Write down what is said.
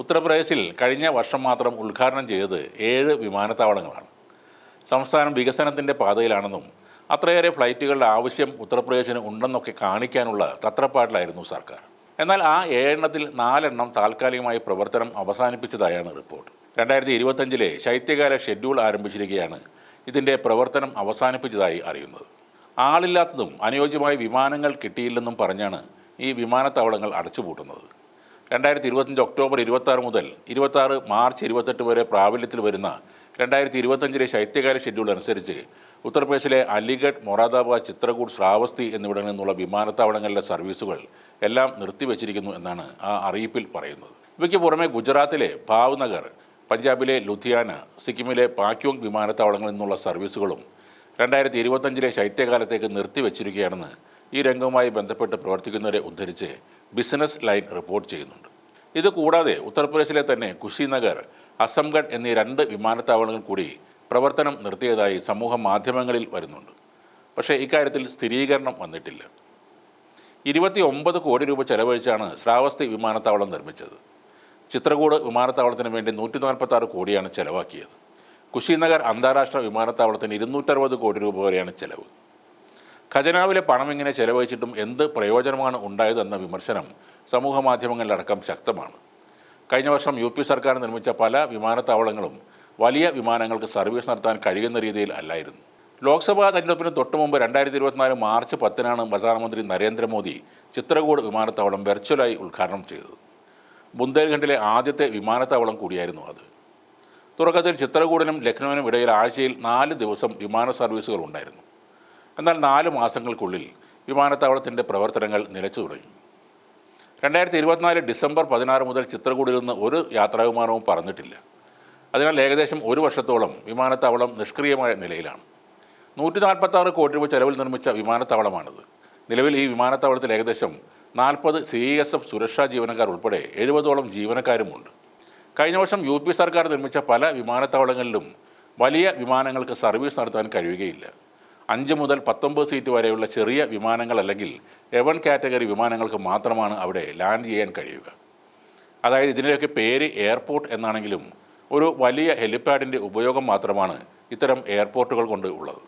ഉത്തർപ്രദേശിൽ കഴിഞ്ഞ വർഷം മാത്രം ഉദ്ഘാടനം ചെയ്തത് ഏഴ് വിമാനത്താവളങ്ങളാണ്. സംസ്ഥാനം വികസനത്തിന്റെ പാതയിലാണെന്നും അത്രയേറെ ഫ്ലൈറ്റുകളുടെ ആവശ്യം ഉത്തർപ്രദേശിന് ഉണ്ടെന്നൊക്കെ കാണിക്കാനുള്ള തത്രപ്പാടിലായിരുന്നു സർക്കാർ. എന്നാൽ ആ ഏഴെണ്ണത്തിൽ നാലെണ്ണം താൽക്കാലികമായി പ്രവർത്തനം അവസാനിപ്പിച്ചതായാണ് റിപ്പോർട്ട്. രണ്ടായിരത്തി ഇരുപത്തഞ്ചിലെ ശൈത്യകാല ഷെഡ്യൂൾ ആരംഭിച്ചിരിക്കുകയാണ് ഇതിന്റെ പ്രവർത്തനം അവസാനിപ്പിച്ചതായി അറിയുന്നത്. ആളില്ലാത്തതും അനുയോജ്യമായ വിമാനങ്ങൾ കിട്ടിയില്ലെന്നും പറഞ്ഞാണ് ഈ വിമാനത്താവളങ്ങൾ അടച്ചുപൂട്ടുന്നത്. രണ്ടായിരത്തി ഇരുപത്തഞ്ച് ഒക്ടോബർ ഇരുപത്താറ് മുതൽ ഇരുപത്താറ് മാർച്ച് ഇരുപത്തെട്ട് വരെ പ്രാബല്യത്തിൽ വരുന്ന രണ്ടായിരത്തി ഇരുപത്തഞ്ചിലെ ശൈത്യകാല ഷെഡ്യൂൾ അനുസരിച്ച് ഉത്തർപ്രദേശിലെ അലിഗഡ് മൊറാദാബാദ് ചിത്രകൂട് ശ്രാവസ്തി എന്നിവിടങ്ങളിൽ നിന്നുള്ള വിമാനത്താവളങ്ങളിലെ സർവീസുകൾ എല്ലാം നിർത്തിവച്ചിരിക്കുന്നു എന്നാണ് ആ അറിയിപ്പിൽ പറയുന്നത്. ഇവയ്ക്ക് പുറമെ ഗുജറാത്തിലെ ഭാവ്നഗർ പഞ്ചാബിലെ ലുധിയാന സിക്കിമിലെ പാക്യോങ് വിമാനത്താവളങ്ങളിൽ നിന്നുള്ള സർവീസുകളും രണ്ടായിരത്തി ഇരുപത്തഞ്ചിലെ ശൈത്യകാലത്തേക്ക് നിർത്തിവച്ചിരിക്കുകയാണെന്ന് ഈ രംഗവുമായി ബന്ധപ്പെട്ട് പ്രവർത്തിക്കുന്നവരെ ഉദ്ധരിച്ച് ബിസിനസ് ലൈൻ റിപ്പോർട്ട് ചെയ്യുന്നുണ്ട്. ഇത് കൂടാതെ ഉത്തർപ്രദേശിലെ തന്നെ കുശിനഗർ അസംഗഡ് എന്നീ രണ്ട് വിമാനത്താവളങ്ങൾ കൂടി പ്രവർത്തനം നിർത്തിയതായി സമൂഹ മാധ്യമങ്ങളിൽ വരുന്നുണ്ട്. പക്ഷേ ഇക്കാര്യത്തിൽ സ്ഥിരീകരണം വന്നിട്ടില്ല. ഇരുപത്തി ഒമ്പത് കോടി രൂപ ചെലവഴിച്ചാണ് ശ്രാവസ്തി വിമാനത്താവളം നിർമ്മിച്ചത്. ചിത്രകൂട് വിമാനത്താവളത്തിന് വേണ്ടി നൂറ്റി നാൽപ്പത്തി ആറ് കോടിയാണ് ചെലവാക്കിയത്. കുശിനഗർ അന്താരാഷ്ട്ര വിമാനത്താവളത്തിന് ഇരുന്നൂറ്ററുപത് കോടി രൂപ വരെയാണ് ചെലവ്. ഖജനാവിലെ പണം ഇങ്ങനെ ചെലവഴിച്ചിട്ടും എന്ത് പ്രയോജനമാണ് ഉണ്ടായതെന്ന വിമർശനം സമൂഹ മാധ്യമങ്ങളിലടക്കം ശക്തമാണ്. കഴിഞ്ഞ വർഷം യു പി സർക്കാർ നിർമ്മിച്ച പല വിമാനത്താവളങ്ങളും വലിയ വിമാനങ്ങൾക്ക് സർവീസ് നടത്താൻ കഴിയുന്ന രീതിയിൽ അല്ലായിരുന്നു. ലോക്സഭാ തെരഞ്ഞെടുപ്പിന് തൊട്ടു മുമ്പ് രണ്ടായിരത്തി ഇരുപത്തിനാല് മാർച്ച് പത്തിനാണ് പ്രധാനമന്ത്രി നരേന്ദ്രമോദി ചിത്രകൂട് വിമാനത്താവളം വെർച്വലായി ഉദ്ഘാടനം ചെയ്തത്. ബുന്ദേൽഖണ്ഡിലെ ആദ്യത്തെ വിമാനത്താവളം കൂടിയായിരുന്നു അത്. തുടക്കത്തിൽ ചിത്രകൂടിനും ലക്നൌവിനും ഇടയിൽ ആഴ്ചയിൽ നാല് ദിവസം വിമാന സർവീസുകൾ ഉണ്ടായിരുന്നു. എന്നാൽ നാല് മാസങ്ങൾക്കുള്ളിൽ വിമാനത്താവളത്തിന്റെ പ്രവർത്തനങ്ങൾ നിലച്ചു തുടങ്ങി. രണ്ടായിരത്തി ഇരുപത്തിനാല് ഡിസംബർ പതിനാറ് മുതൽ ചിത്രകൂടിൽ നിന്ന് ഒരു യാത്രാവിമാനവും പറന്നിട്ടില്ല. അതിനാൽ ഏകദേശം ഒരു വർഷത്തോളം വിമാനത്താവളം നിഷ്ക്രിയമായ നിലയിലാണ്. നൂറ്റി നാൽപ്പത്താറ് കോടി രൂപ ചെലവിൽ നിർമ്മിച്ച വിമാനത്താവളമാണിത്. നിലവിൽ ഈ വിമാനത്താവളത്തിൽ ഏകദേശം നാൽപ്പത് സി എസ് എഫ് സുരക്ഷാ ജീവനക്കാർ ഉൾപ്പെടെ എഴുപതോളം ജീവനക്കാരുമുണ്ട്. കഴിഞ്ഞ വർഷം യു പി സർക്കാർ നിർമ്മിച്ച പല വിമാനത്താവളങ്ങളിലും വലിയ വിമാനങ്ങൾക്ക് സർവീസ് നടത്താൻ കഴിയുകയില്ല. അഞ്ച് മുതൽ പത്തൊമ്പത് സീറ്റ് വരെയുള്ള ചെറിയ വിമാനങ്ങൾ അല്ലെങ്കിൽ എവൺ കാറ്റഗറി വിമാനങ്ങൾക്ക് മാത്രമാണ് അവിടെ ലാൻഡ് ചെയ്യാൻ കഴിയുക. അതായത് ഇതിന്റെയൊക്കെ പേര് എയർപോർട്ട് എന്നാണെങ്കിലും ഒരു വലിയ ഹെലിപ്പാഡിന്റെ ഉപയോഗം മാത്രമാണ് ഇത്തരം എയർപോർട്ടുകൾ കൊണ്ട് ഉള്ളത്.